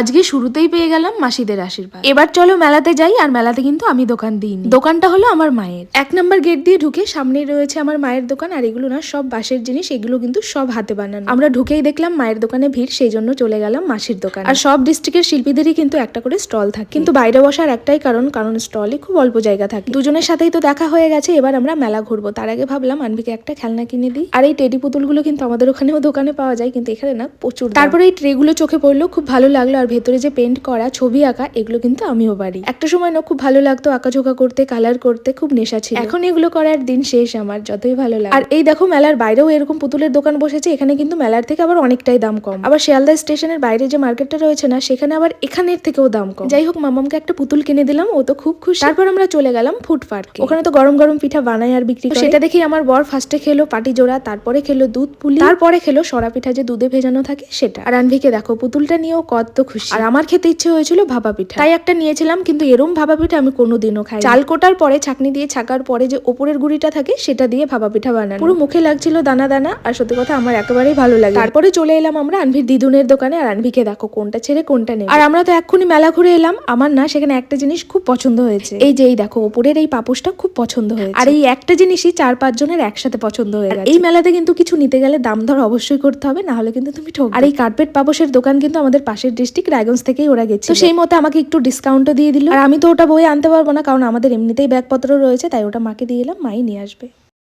আজকে শুরুতেই পেয়ে গেলাম মাসিদের আশীর্বাদ। এবার চলো মেলাতে যাই, আর মেলাতে কিন্তু আমি দোকান দিইনি। দোকানটা হলো আমার মায়ের। এক নাম্বার গেট দিয়ে ঢুকে সামনে রয়েছে আমার মায়ের দোকান, আর এগুলো না সব বাঁশের জিনিস, এগুলো কিন্তু সব হাতে বানানো। আমরা ঢুকেই দেখলাম মায়ের দোকানে ভিড়, সেই জন্য চলে গেলাম মাসির দোকান। আর সব ডিস্ট্রিক্টের শিল্পীদেরই কিন্তু একটা করে স্টল থাকে। কিন্তু বাইরে বসার একটাই কারণ কারণ স্টলে খুব অল্প জায়গা থাকে। দুজনের সাথেই তো দেখা হয়ে গেছে, এবার আমরা মেলা ঘুরবো। তার আগে ভাবলাম আনবিকে একটা খেলনা কিনে দিই। আর এই টেডি পুতুলগুলো কিন্তু আমাদের ওখানেও দোকানে পাওয়া যায়, কিন্তু এখানে না প্রচুর তারপরে এই ট্রেগুলো চোখে পড়ল, খুব ভালো লাগল, আর ভেতরে যে পেন্ট করা ছবি আঁকা এগুলো কিন্তু আমিও পারি। একটা সময় না খুব ভালো লাগতো আঁকাঝোঁকা করতে কালার করতে খুব নেশা ছিল। এখন এগুলো করার দিন শেষ আমার যতই ভালো লাগে আর এই দেখো মেলার বাইরেও এরকম পুতুলের দোকান বসেছে এখানে কিন্তু মেলার থেকে আবার অনেকটাই দাম কম। আবার শিয়ালদা স্টেশনের বাইরে যে মার্কেটটা রয়েছে না সেখানে আবার এখানের থেকেও দাম কম। যাই হোক মামামকে একটা পুতুল কিনে দিলাম ও তো খুব খুশি। তারপর আমরা চলে গেলাম ফুড পার্কে ওখানে তো গরম গরম পিঠা বানায় আর বিক্রি সেটা দেখি আমার বর ফার্স্টে খেলো পাটি জোড়া তারপরে খেলো দুধ পুলি। তারপরে খেলো সরা পিঠা যে দুধে ভেজানো থাকে সেটা। আর আনভিকে দেখো পুতুলটা নিয়েও কত খুশি আর আমার খেতে ইচ্ছে হয়েছিল ভাপা পিঠা। তাই একটা নিয়েছিলাম কিন্তু এরম ভাপা পিঠা আমি কোনোদিনও খাই চাল কোটার পরে ছাকনি দিয়ে ছাকার পরে যে ওপরের গুড়িটা থাকে সেটা দিয়ে ভাপা পিঠা বানানো পুরো মুখে লাগছিল দানা দানা আর সত্যি কথা আমার একেবারেই ভালো লাগে। তারপরে চলে এলাম আমরা আনভির দিদুনের দোকানে আর আনভিকে দেখো কোনটা ছেড়ে কোনটা নেই আর আমরা তো এক্ষুনি মেলা ঘুরে এলাম আমার না সেখানে একটা জিনিস খুব পছন্দ হয়েছে। এই যে এই দেখো ওপরের এই পাপোশটা খুব পছন্দ হয়েছে। আর এই একটা জিনিসই চার পাঁচ জনের একসাথে পছন্দ হয়ে গেছে। এই মেলাতে কিন্তু কিছু নিতে গেলে দাম দর অবশ্যই করতে হবে না হলে কিন্তু তুমি ঠক আর এই কার্পেট পাপোশের দোকান কিন্তু আমাদের পাশের ডিস্ট্রিক্ট রায়গঞ্জ থেকেই ওরা গেছে তো সেই মতো আমাকে একটু ডিসকাউন্টও দিয়ে দিল। আর আমি তো ওটা বই আনতে পারব না কারণ আমাদের এমনিতেই ব্যাগপত্র রয়েছে তাই ওটা মাকে দিয়ে এলাম মাই নিয়ে আসবে।